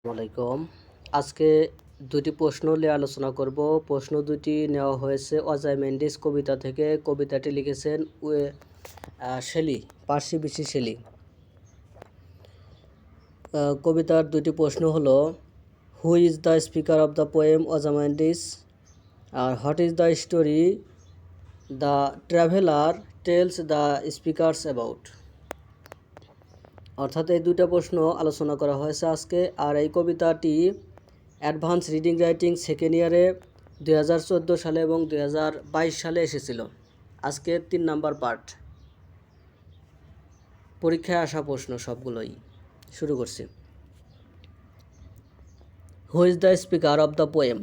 আসসালামাইকুম আজকে দুটি প্রশ্ন নিয়ে আলোচনা করব প্রশ্ন দুটি নেওয়া হয়েছে অজয় মেন্ডিস কবিতা থেকে কবিতাটি লিখেছেন ওয়ে শেলি পার্সি বিশি শেলি কবিতার দুটি প্রশ্ন হলো who is the speaker of the poem Mendis R what is the story the traveller tells the speakers about অর্থাৎ এই দুটা প্রশ্ন আলোচনা করা হয়েছে আজকে আর এই কবিতাটি অ্যাডভান্স রিডিং রাইটিং সেকেন্ড ইয়ারে দুই সালে এবং দুই সালে এসেছিল আজকে তিন নাম্বার পার্ট পরীক্ষায় আসা প্রশ্ন সবগুলোই শুরু করছি who is the speaker of the poem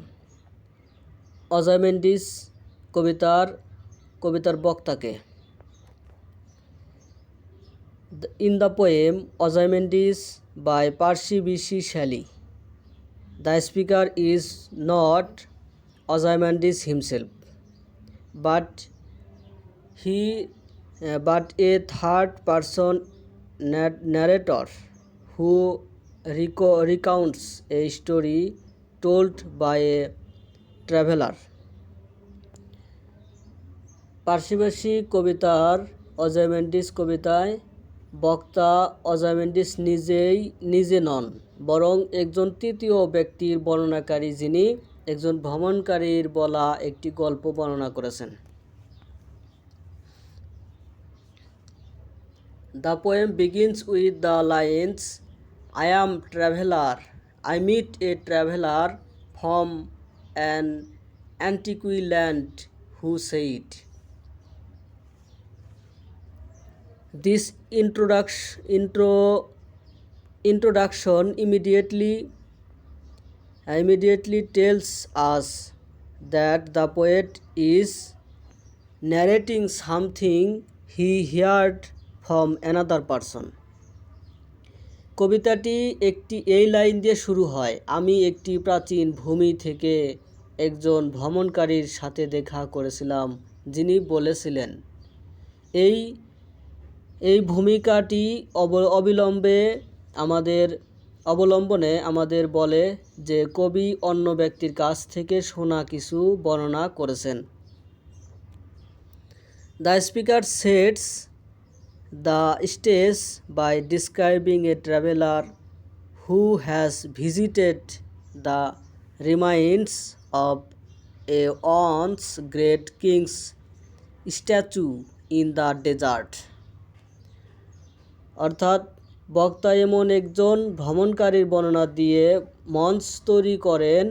Mendis কবিতার কবিতার বক্তাকে in the poem Ozymandias by Percy Bysshe Shelley the speaker is not Ozymandias himself but he but a third person narrator who rec recounts a story told by a traveller পার্শ্ববাসী কবিতার মেন্ডিস কবিতায় বক্তা অজামেন্ডিস নিজেই নিজে নন বরং একজন তৃতীয় ব্যক্তির বর্ণনাকারী যিনি একজন ভ্রমণকারীর বলা একটি গল্প বর্ণনা করেছেন the poem begins with the lines I am traveller I meet a traveller from an antique land who said this introduction intro introduction immediately immediately tells us that the poet is narrating something he heard from another person কবিতাটি একটি এই line দিয়ে শুরু হয় আমি একটি প্রাচীন ভূমি থেকে একজন ভ্রমণকারীর সাথে দেখা করেছিলাম যিনি বলেছিলেন এই এই ভূমিকাটি অবিলম্বে আমাদের অবলম্বনে আমাদের বলে যে কবি অন্য ব্যক্তির কাছ থেকে শোনা কিছু বর্ণনা করেছেন the speaker sets the stage by describing a traveller who has visited the reminds of a once great king's statue in the desert অর্থাৎ বক্তা এমন একজন ভ্রমণকারীর বর্ণনা দিয়ে মঞ্চ তৈরি করেন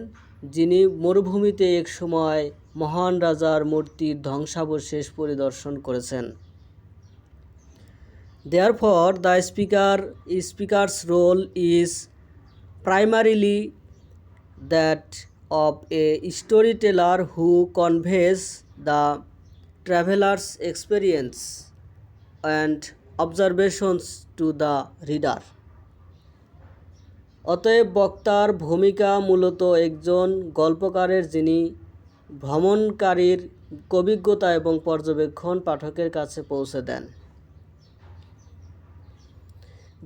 যিনি মরুভূমিতে একসময় মহান রাজার মূর্তির ধ্বংসাবশেষ পরিদর্শন করেছেন therefore the speaker speaker's role is primarily that of a story teller who conveys the traveller's experience and observations to the reader অতএব বক্তার ভূমিকা মূলত একজন গল্পকারের যিনি ভ্রমণকারীর কবিজ্ঞতা এবং পর্যবেক্ষণ পাঠকের কাছে পৌঁছে দেন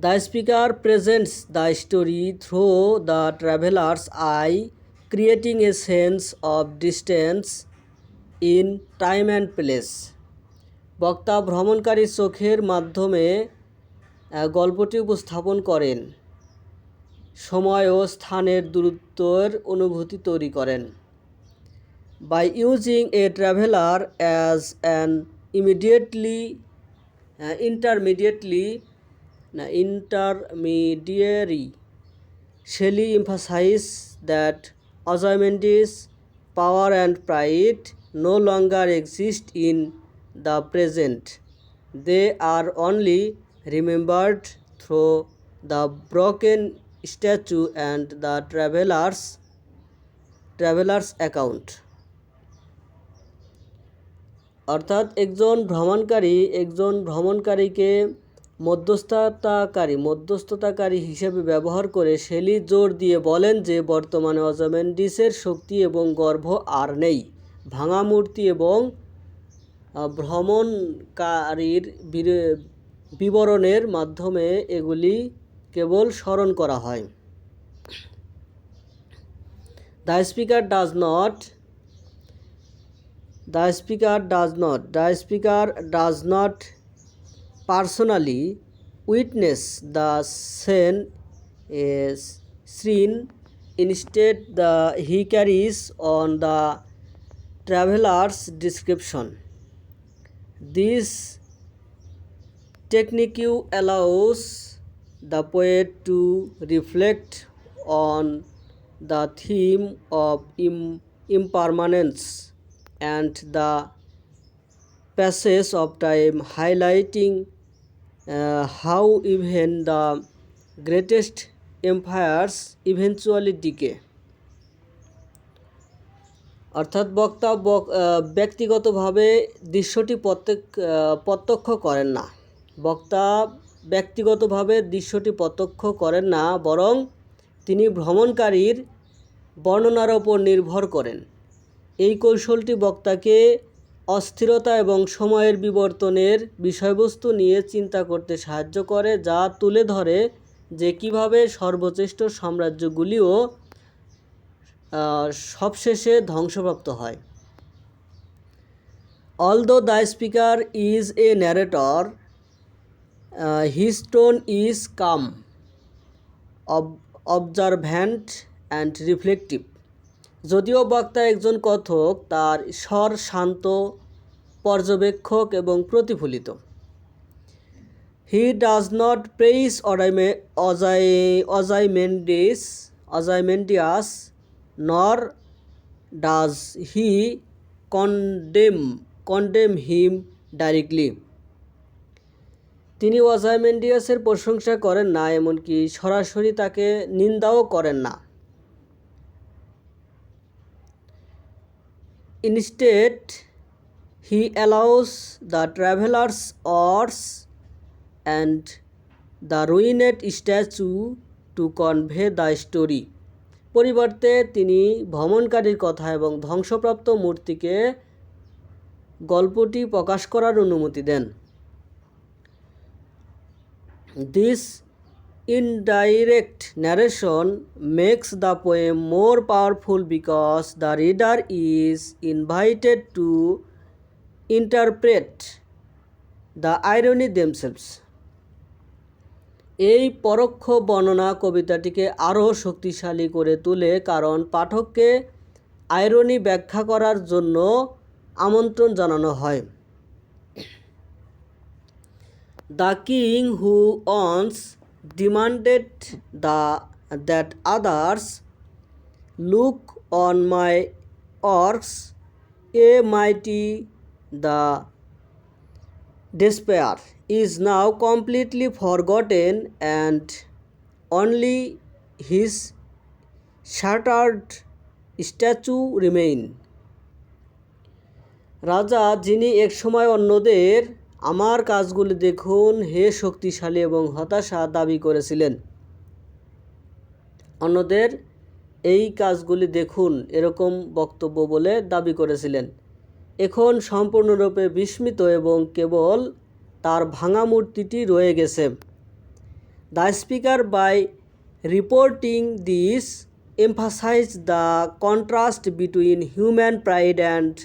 the speaker presents the story through the traveller's eye creating a sense of distance in time and place বক্তা ভ্রমণকারীর চোখের মাধ্যমে গল্পটি উপস্থাপন করেন সময় ও স্থানের দূরত্বের অনুভূতি তৈরি করেন by using a traveller as an immediately intermediately না intermediary Shelley emphasize that Ozymandias power and pride no longer exist in the present they are only remembered through the broken statue and the traveller's traveller's account অর্থাৎ একজন ভ্রমণকারী একজন ভ্রমণকারীকে মধ্যস্থতাকারী মধ্যস্থতাকারী হিসেবে ব্যবহার করে শেলি জোর দিয়ে বলেন যে বর্তমানে অজমেন্ডিসের শক্তি এবং গর্ভ আর নেই ভাঙা মূর্তি এবং ভ্রমণকারীর বিবরণের মাধ্যমে এগুলি কেবল স্মরণ করা হয় the speaker does not the speaker does not the speaker does not personally witness the scene a scene instead the he carries on the traveller's description This technique allows the poet to reflect on the theme of impermanence and the passage of time, highlighting uh, how even the greatest empires eventually decay. অর্থাৎ বক্তা ব্যক্তিগতভাবে দৃশ্যটি প্রত্যেক প্রত্যক্ষ করেন না বক্তা ব্যক্তিগতভাবে দৃশ্যটি প্রত্যক্ষ করেন না বরং তিনি ভ্রমণকারীর বর্ণনার ওপর নির্ভর করেন এই কৌশলটি বক্তাকে অস্থিরতা এবং সময়ের বিবর্তনের বিষয়বস্তু নিয়ে চিন্তা করতে সাহায্য করে যা তুলে ধরে যে কীভাবে সর্বশ্রেষ্ঠ সাম্রাজ্যগুলিও সবশেষে ধ্বংসপ্রাপ্ত হয় all the speaker is a narrator his tone is calm observant and reflective যদিও বক্তা একজন কথক তার স্বর শান্ত পর্যবেক্ষক এবং প্রতিফলিত he does not praise Ozymandias Ozymandias nor does he condemn condemn him directly তিনি ওয়াজামেন্ডিয়াসের প্রশংসা করেন না এমনকি সরাসরি তাকে নিন্দাও করেন না instead he allows the traveller's words and the ruined statue to convey the story পরিবর্তে তিনি ভ্রমণকারীর কথা এবং ধ্বংসপ্রাপ্ত মূর্তিকে গল্পটি প্রকাশ করার অনুমতি দেন this indirect narration makes the poem more powerful because the reader is invited to interpret the irony themselves এই পরোক্ষ বর্ণনা কবিতাটিকে আরও শক্তিশালী করে তোলে কারণ পাঠককে আয়রনি ব্যাখ্যা করার জন্য আমন্ত্রণ জানানো হয় the king who once demanded the that others look on my works a mighty the despair is now completely forgotten and only his shattered statue remain রাজা যিনি একসময় অন্যদের আমার কাজগুলি দেখুন হে শক্তিশালী এবং হতাশা দাবি করেছিলেন অন্যদের এই কাজগুলি দেখুন এরকম বক্তব্য বলে দাবি করেছিলেন এখন সম্পূর্ণরূপে বিস্মিত এবং কেবল তার ভাঙা মূর্তিটি রয়ে গেছে the speaker by reporting this emphasize the contrast between human pride and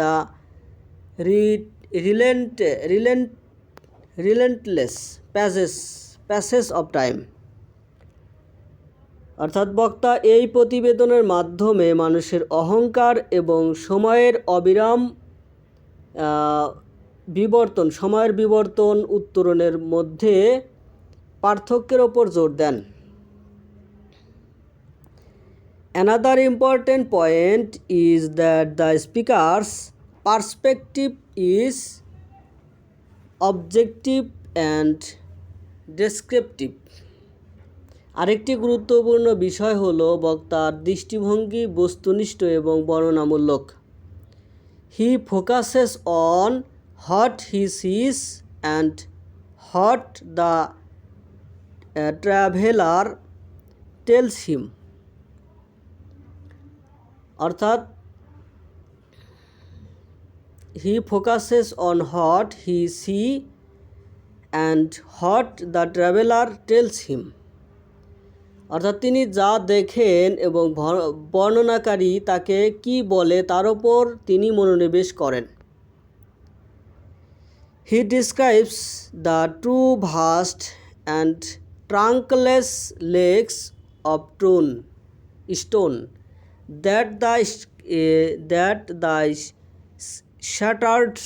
the relent relent relentless passes passes of time অর্থাৎ বক্তা এই প্রতিবেদনের মাধ্যমে মানুষের অহংকার এবং সময়ের অবিরাম বিবর্তন সময়ের বিবর্তন উত্তরণের মধ্যে পার্থক্যের ওপর জোর দেন another important point is that the speaker's perspective is objective and descriptive আরেকটি গুরুত্বপূর্ণ বিষয় হল বক্তার দৃষ্টিভঙ্গি বস্তুনিষ্ঠ এবং বর্ণনামূলক he focuses on what he sees and what the traveller tells him অর্থাৎ he focuses on what he see and what the traveller tells him অর্থাৎ তিনি যা দেখেন এবং বর্ণনাকারী তাকে কি বলে তার ওপর তিনি মনোনিবেশ করেন He describes the two vast and trunkless lakes of stone, stone that the, uh, that the shattered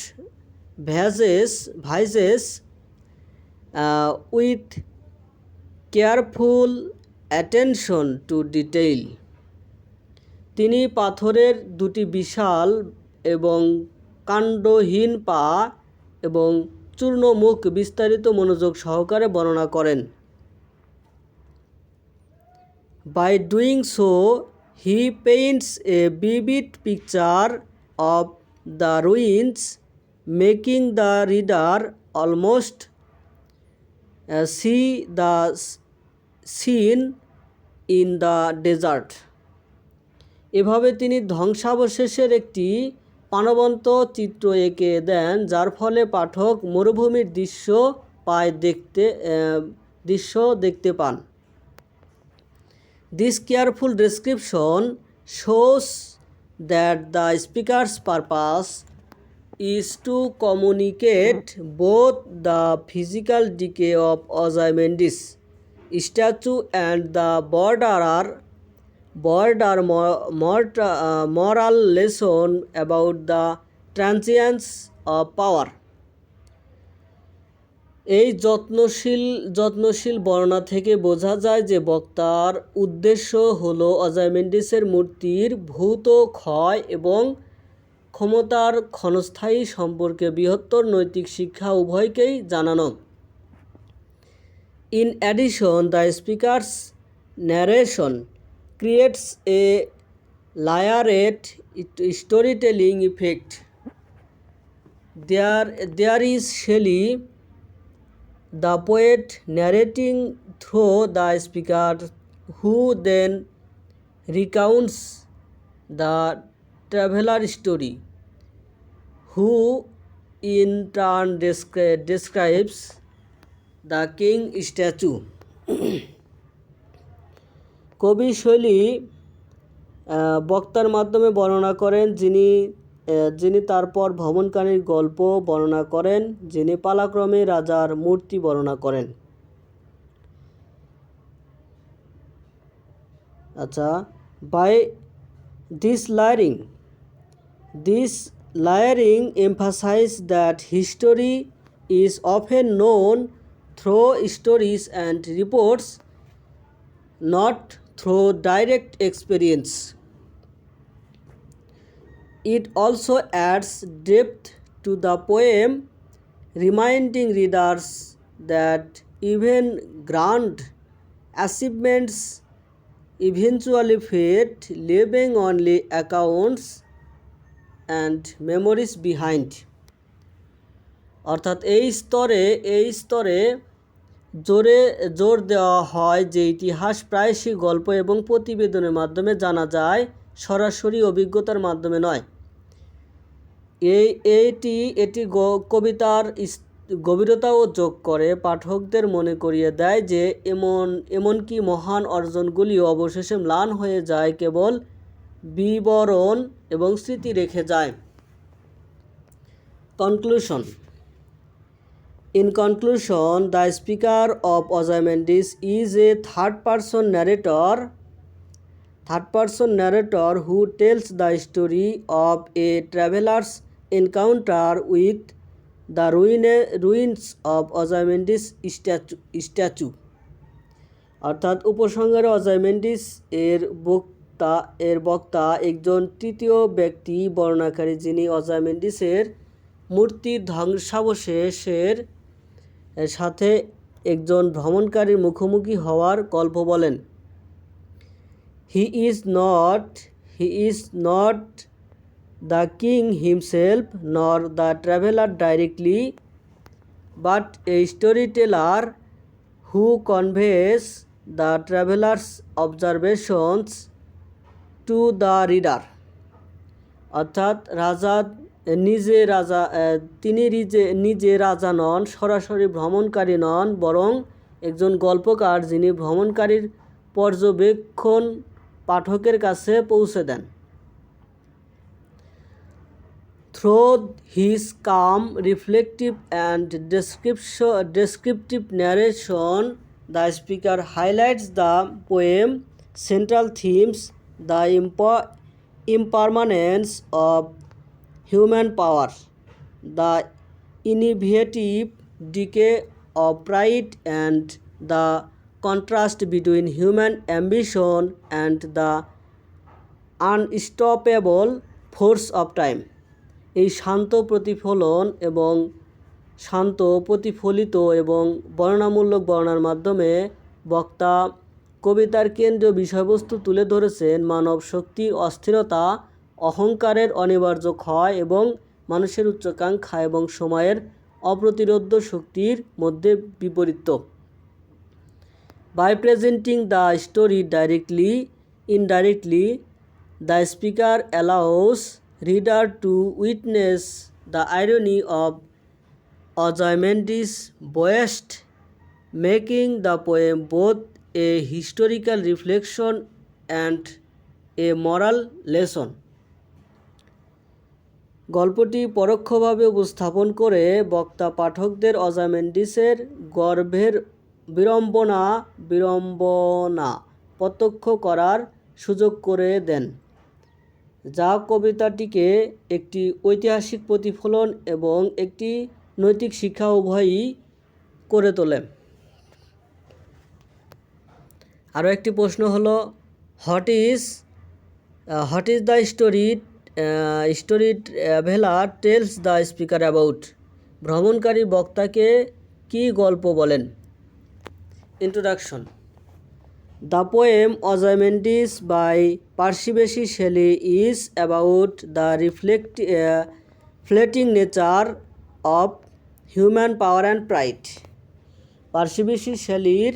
vases, vases uh, with careful attention to detail তিনি পাথরের দুটি বিশাল এবং কাণ্ডহীন পা এবং চূর্ণ মুখ বিস্তারিত মনোযোগ সহকারে বর্ণনা করেন by doing so he paints a vivid picture of the ruins making the reader almost see the scene in the desert এভাবে তিনি ধ্বংসাবশেষের একটি পানবন্ত চিত্র এঁকে দেন যার ফলে পাঠক মরুভূমির দৃশ্য পায় দেখতে দৃশ্য দেখতে পান this careful description shows that the speaker's purpose is to communicate both the physical decay of of statue and the border R bird R moral lesson about the about of power এই যত্নশীল যত্নশীল বর্ণনা থেকে বোঝা যায় যে বক্তার উদ্দেশ্য হল অজয়মেন্ডিসের মূর্তির ভূত ক্ষয় এবং ক্ষমতার ক্ষণস্থায়ী সম্পর্কে বৃহত্তর নৈতিক শিক্ষা উভয়কেই জানানো in addition the speaker's narration creates a literate storytelling effect. There is Shelley, the poet, narrating through the speaker, who then recounts the traveler story, who in turn describes the king statue. কবি Shelley বক্তার মাধ্যমে বর্ণনা করেন যিনি যিনি তারপর ভ্রমণকারীর গল্প বর্ণনা করেন যিনি পালাক্রমে রাজার মূর্তি বর্ণনা করেন আচ্ছা by this layering this layering emphasize that history is often known through stories and reports not through direct experience. It also adds depth to the poem, reminding readers that even grand achievements eventually fade, leaving only accounts and memories behind. অর্থাৎ এই স্তরে এই স্তরে জোরে জোর দেওয়া হয় যে ইতিহাস প্রায়শই গল্প এবং প্রতিবেদনের মাধ্যমে জানা যায় সরাসরি অভিজ্ঞতার মাধ্যমে নয় এই এটি এটি কবিতার গভীরতাও যোগ করে পাঠকদের মনে করিয়ে দেয় যে এমন এমনকি মহান অর্জনগুলিও অবশেষে ম্লান হয়ে যায় কেবল বিবরণ এবং স্মৃতি রেখে যায় conclusion In conclusion, the speaker of Ozymandias is a third person narrator third person narrator who tells the story of a traveler's encounter with the ruin, ruins of Ozymandias statue. statue. অর্থাৎ উপসংহার অজাইমেন্ডিস এর বক্তা এর বক্তা একজন তৃতীয় ব্যক্তি বর্ণাকারী যিনি অজাইমেন্ডিসের মূর্তির ধ্বংসাবশেষের সাথে একজন ভ্রমণকারীর মুখোমুখি হওয়ার গল্প বলেন he is not he is not the king himself nor the traveller directly but a story teller who conveys the traveller's observations to the reader অর্থাৎ রাজা নিজে রাজা তিনি নিজে নিজে রাজা নন সরাসরি ভ্রমণকারী নন বরং একজন গল্পকার যিনি ভ্রমণকারীর পর্যবেক্ষণ পাঠকের কাছে পৌঁছে দেন through his calm reflective and descripti descriptive narration the speaker highlights the poem central themes the imp impermanence of human power the inevitable decay of right and the contrast between human ambition and the unstoppable force of time এই শান্ত প্রতিফলন এবং শান্ত প্রতিফলিত এবং বর্ণামূলক বর্ণার মাধ্যমে বক্তা কবিতার কেন্দ্রীয় বিষয়বস্তু তুলে ধরেছেন মানব শক্তির অস্থিরতা অহংকারের অনিবার্য ক্ষয় এবং মানুষের উচ্চাকাঙ্ক্ষা এবং সময়ের অপ্রতিরোধ্য শক্তির মধ্যে বিপরীত by presenting the story directly indirectly the speaker allows reader to witness the irony of Ozymandias boast making the poem both a historical reflection and a moral lesson গল্পটি পরোক্ষভাবে উপস্থাপন করে বক্তা পাঠকদের অজামেন্ডিসের গর্ভের বিড়ম্বনা বিড়ম্বনা প্রত্যক্ষ করার সুযোগ করে দেন যা কবিতাটিকে একটি ঐতিহাসিক প্রতিফলন এবং একটি নৈতিক শিক্ষা উভয়ই করে তোলে আরও একটি প্রশ্ন হলো what is what is the story story traveller tells the speaker about ভ্রমণকারী বক্তাকে কি গল্প বলেন introduction the poem Ozymandias by Percy Bysshe Shelley is about the reflect fleeting nature of human power and pride Percy Bysshe শেলির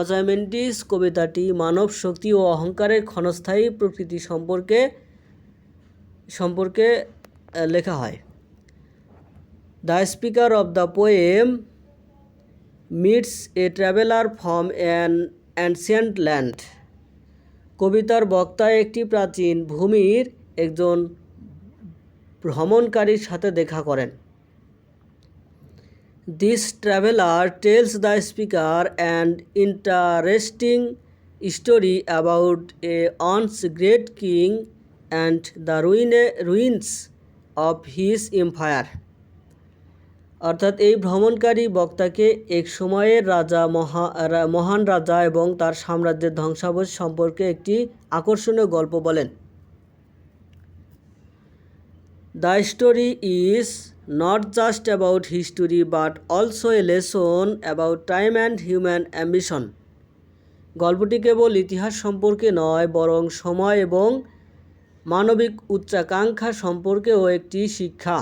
Ozymandias কবিতাটি মানব শক্তি ও অহংকারের ক্ষণস্থায়ী প্রকৃতি সম্পর্কে সম্পর্কে লেখা হয় the speaker of the poem meets a traveller from an ancient land কবিতার বক্তা একটি প্রাচীন ভূমির একজন ভ্রমণকারীর সাথে দেখা করেন this traveller tells the speaker and interesting story about a once great king and the ruin ruins of his empire অর্থাৎ এই ভ্রমণকারী বক্তাকে এক সময়ের রাজা মহা মহান রাজা এবং তার সাম্রাজ্যের ধ্বংসাবশ সম্পর্কে একটি আকর্ষণীয় গল্প বলেন the story is not just about history but also a lesson about time and human ambition গল্পটি কেবল ইতিহাস সম্পর্কে নয় বরং সময় এবং মানবিক উচ্চাকাঙ্ক্ষা সম্পর্কেও একটি শিক্ষা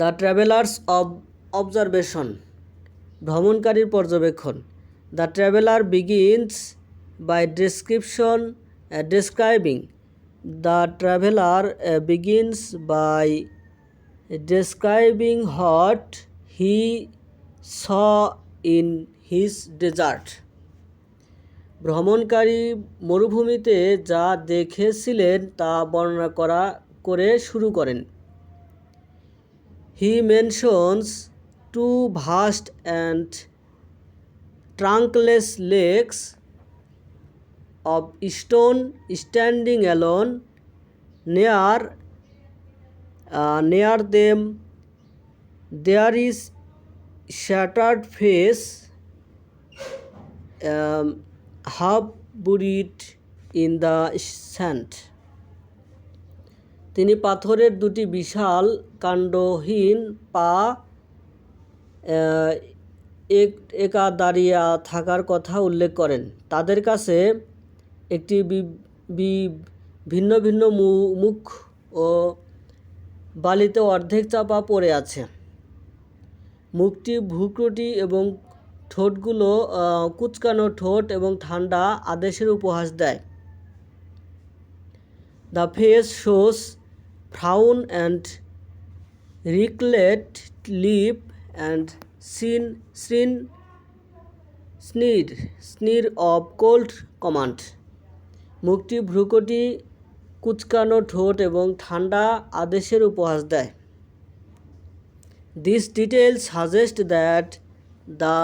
দ্য ট্রাভেলার্স অব অবজারভেশন ভ্রমণকারীর পর্যবেক্ষণ the traveller begins by description describing the traveller begins by describing what he saw in his desert ভ্রমণকারী মরুভূমিতে যা দেখেছিলেন তা বর্ণনা করা করে শুরু করেন he mentions two vast and trunkless legs of stone standing alone near near them there is shattered face half buried in the sand তিনি পাথরের দুটি বিশাল কাণ্ডহীন পা একা দাঁড়িয়ে থাকার কথা উল্লেখ করেন তাদের কাছে একটি ভিন্ন ভিন্ন মুখ ও বালিতে অর্ধেক চাপা পড়ে আছে মুখটি ভুকরুটি এবং ঠোঁটগুলো কুচকানো ঠোঁট এবং ঠান্ডা আদেশের উপহাস দেয় the face shows frown and wrinkled lip and sin sin sneer sneer of cold command মুখটি ভ্রুকটি কুচকানো ঠোঁট এবং ঠান্ডা আদেশের উপহাস দেয় this details suggest that the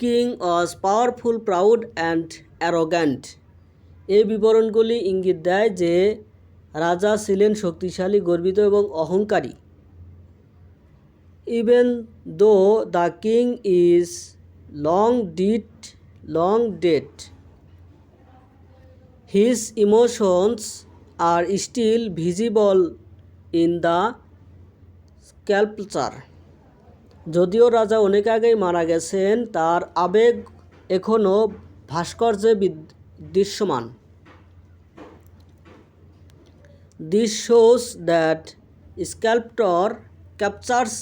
king was powerful proud and arrogant এই বিবরণগুলি ইঙ্গিত দেয় যে রাজা ছিলেন শক্তিশালী গর্বিত এবং অহংকারী even though the king is long dead long dead his emotions are still visible in the sculpture যদিও রাজা অনেক আগেই মারা গেছেন তার আবেগ এখনও ভাস্কর্যে দৃশ্যমান this shows that sculptor captures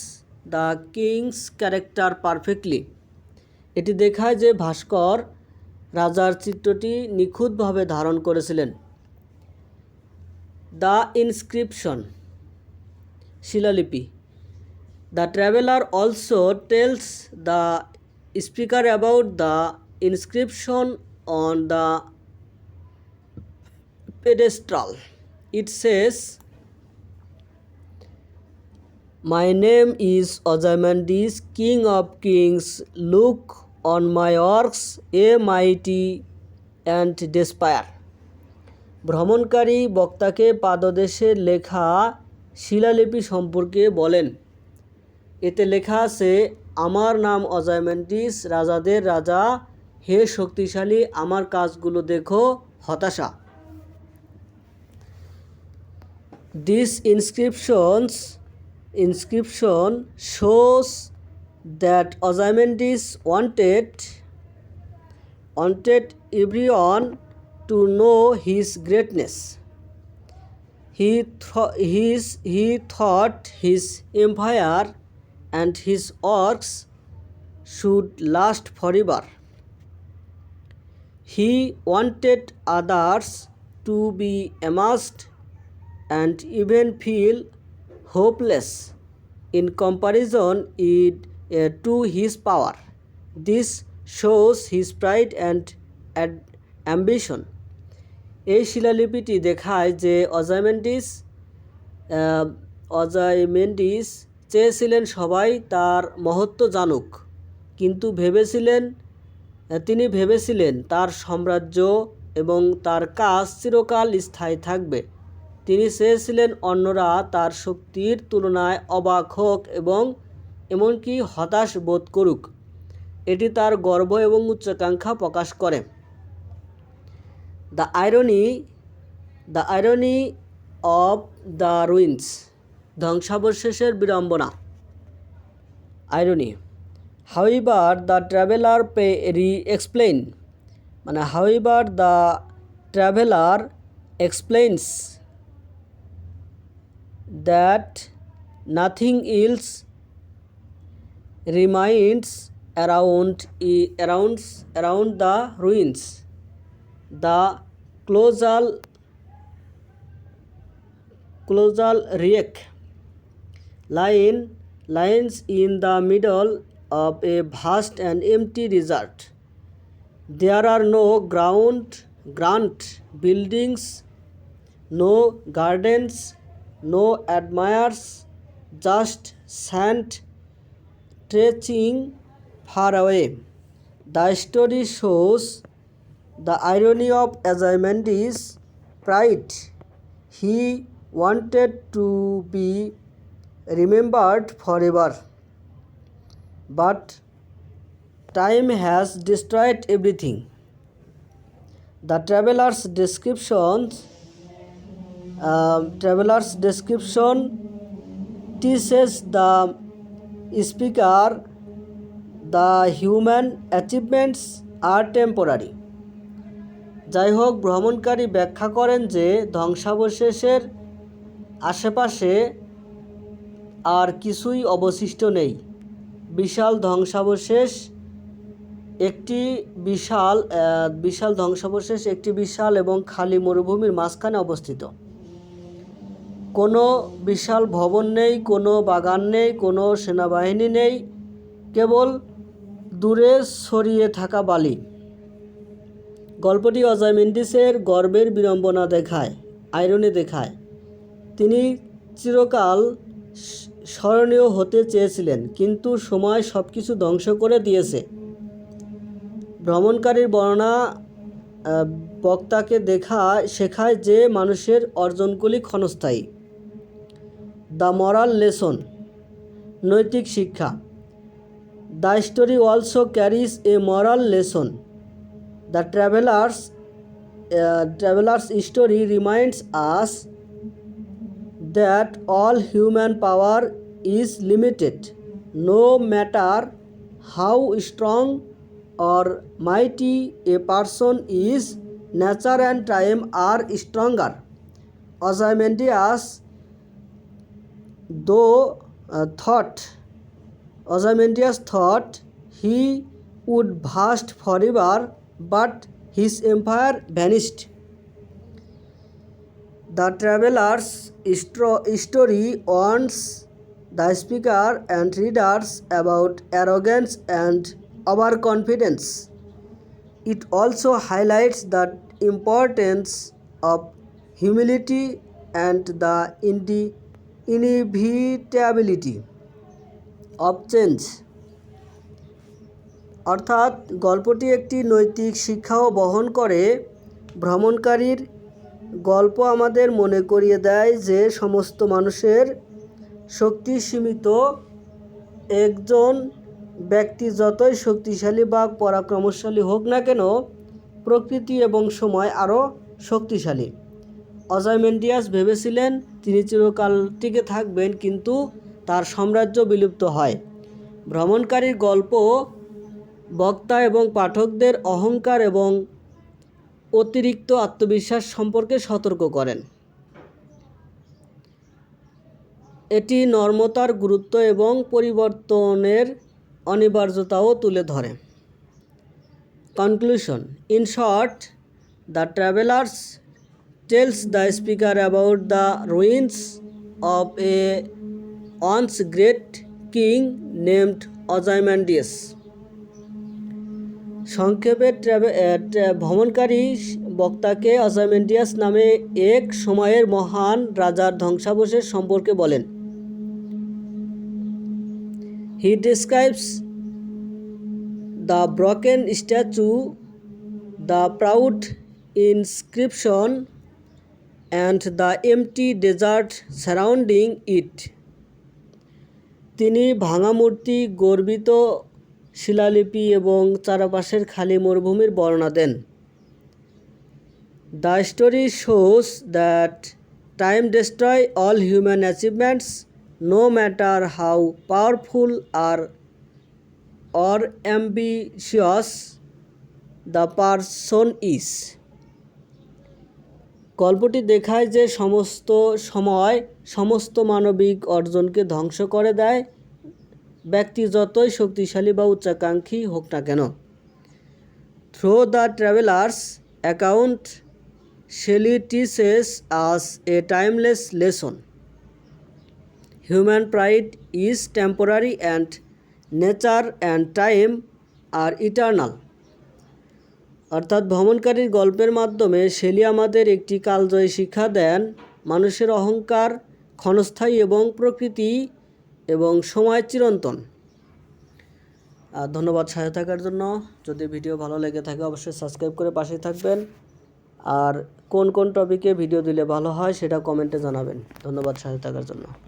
the king's character perfectly এটি দেখায় যে ভাস্কর রাজার চিত্রটি নিখুঁতভাবে ধারণ করেছিলেন দ্য ইনস্ক্রিপশন শিলালিপি the traveller also tells the speaker about the inscription on the pedestal. It says, My name is Ozymandias, King of Kings. Look on my works, a mighty and despair. ভ্রমণকারী বক্তাকে পাদদেশে লেখা শিলালিপি সম্পর্কে বলেন এতে লেখা আছে আমার নাম অজায়মেন্টিস রাজাদের রাজা হে শক্তিশালী আমার কাজগুলো দেখো হতাশা this inscriptions inscription shows that Ozymandias wanted wanted everyone to know his greatness he th his he thought his empire and his works should last forever he wanted others to be amazed and even feel hopeless in comparison ইড to his power this shows his pride and ambition এই শিলালিপিটি দেখায় যে অজয়মেন্ডিস অজয়মেন্ডিস চেয়েছিলেন সবাই তার মহত্ব জানুক কিন্তু ভেবেছিলেন তিনি ভেবেছিলেন তার সাম্রাজ্য এবং তার কাজ চিরকাল স্থায়ী থাকবে তিনি চেয়েছিলেন অন্যরা তার শক্তির তুলনায় অবাক হোক এবং এমনকি হতাশ বোধ করুক এটি তার গর্ব এবং উচ্চাকাঙ্ক্ষা প্রকাশ করে the irony the irony of the ruins ধ্বংসাবশেষের বিড়ম্বনা আইরনি হাউইবার দ্য ট্রাভেলার পে রি এক্সপ্লেন মানে however the traveller explains that nothing else remains around E অ্যারাউন্ডস around the ruins the colossal colossal wreck Line lines in the middle of a vast and empty desert. There are no ground, grand buildings, no gardens, no admirers, just sand stretching far away. The story shows the irony of Azimandi's pride. He wanted to be remembered for ever but time has destroyed everything the travellers descriptions travellers description teaches the speaker the human achievements are temporary যাই হোক ভ্রমণকারী ব্যাখ্যা করেন যে ধ্বংসাবশেষের আশেপাশে আর কিছুই অবশিষ্ট নেই বিশাল ধ্বংসাবশেষ একটি বিশাল বিশাল ধ্বংসাবশেষ একটি বিশাল এবং খালি মরুভূমির মাঝখানে অবস্থিত কোনো বিশাল ভবন নেই কোনো বাগান নেই কোনো সেনাবাহিনী নেই কেবল দূরে ছড়িয়ে থাকা বালি গল্পটি অজয় মেন্ডিসের গর্বের বিড়ম্বনা দেখায় আয়রনে দেখায় তিনি চিরকাল স্মরণীয় হতে চেয়েছিলেন কিন্তু সময় সব কিছু ধ্বংস করে দিয়েছে ভ্রমণকারীর বর্ণনা বক্তাকে দেখা শেখায় যে মানুষের অর্জনগুলি ক্ষণস্থায়ী দ্য মরাল লেসন নৈতিক শিক্ষা the story also carries a moral lesson the travellers travellers story reminds us that all human power is limited, no matter how strong or mighty a person is, nature and time are stronger. Ozymandias, though, uh, thought, Ozymandias thought he would vast forever, but his empire vanished. The travellers story warns the speaker and readers about arrogance and overconfidence it also highlights the importance of humility and the indie inevitability of change অর্থাৎ গল্পটি একটি নৈতিক শিক্ষাও বহন করে ভ্রমণকারীর গল্প আমাদের মনে করিয়ে দেয় যে সমস্ত মানুষের শক্তি সীমিত একজন ব্যক্তি যতই শক্তিশালী বা পরাক্রমশালী হোক না কেন প্রকৃতি এবং সময় আরও শক্তিশালী অজয় মেন্ডিয়াস ভেবেছিলেন তিনি চিরকাল টিকে থাকবেন কিন্তু তার সাম্রাজ্য বিলুপ্ত হয় ভ্রমণকারীর গল্প বক্তা এবং পাঠকদের অহংকার এবং অতিরিক্ত আত্মবিশ্বাস সম্পর্কে সতর্ক করেন এটি নর্মতার গুরুত্ব এবং পরিবর্তনের অনিবার্যতাও তুলে ধরে conclusion in short the travellers tells the speaker about the ruins of a once great king named Ozymandias সংক্ষেপে ভ্রমণকারী বক্তাকে অসামেন্ডিয়াস নামে এক সময়ের মহান রাজার ধ্বংসাবশেষ সম্পর্কে বলেন he describes the broken statue the proud inscription and the empty desert surrounding it তিনি ভাঙামূর্তি গর্বিত শিলালিপি এবং চারপাশের খালি মরুভূমির বর্ণনা দেন the story shows that time destroy all human achievements no matter how powerful are or ambitious the person is গল্পটি দেখায় যে সমস্ত সময় সমস্ত মানবিক অর্জনকে ধ্বংস করে দেয় ব্যক্তি যতই শক্তিশালী বা উচ্চাকাঙ্ক্ষী হোক না কেন through the travellers account সেলিটিসেস us a timeless lesson human pride is temporary and nature and time are eternal অর্থাৎ ভ্রমণকারীর গল্পের মাধ্যমে শেলি আমাদের একটি কালজয়ী শিক্ষা দেন মানুষের অহংকার ক্ষণস্থায়ী এবং প্রকৃতি এবং সময় চিরন্তন ধন্যবাদ সাথে থাকার জন্য যদি ভিডিও ভালো লেগে থাকে অবশ্যই সাবস্ক্রাইব করে পাশে থাকবেন আর কোন কোন টপিকে ভিডিও দিলে ভালো হয় সেটা কমেন্টে জানাবেন ধন্যবাদ সাথে থাকার জন্য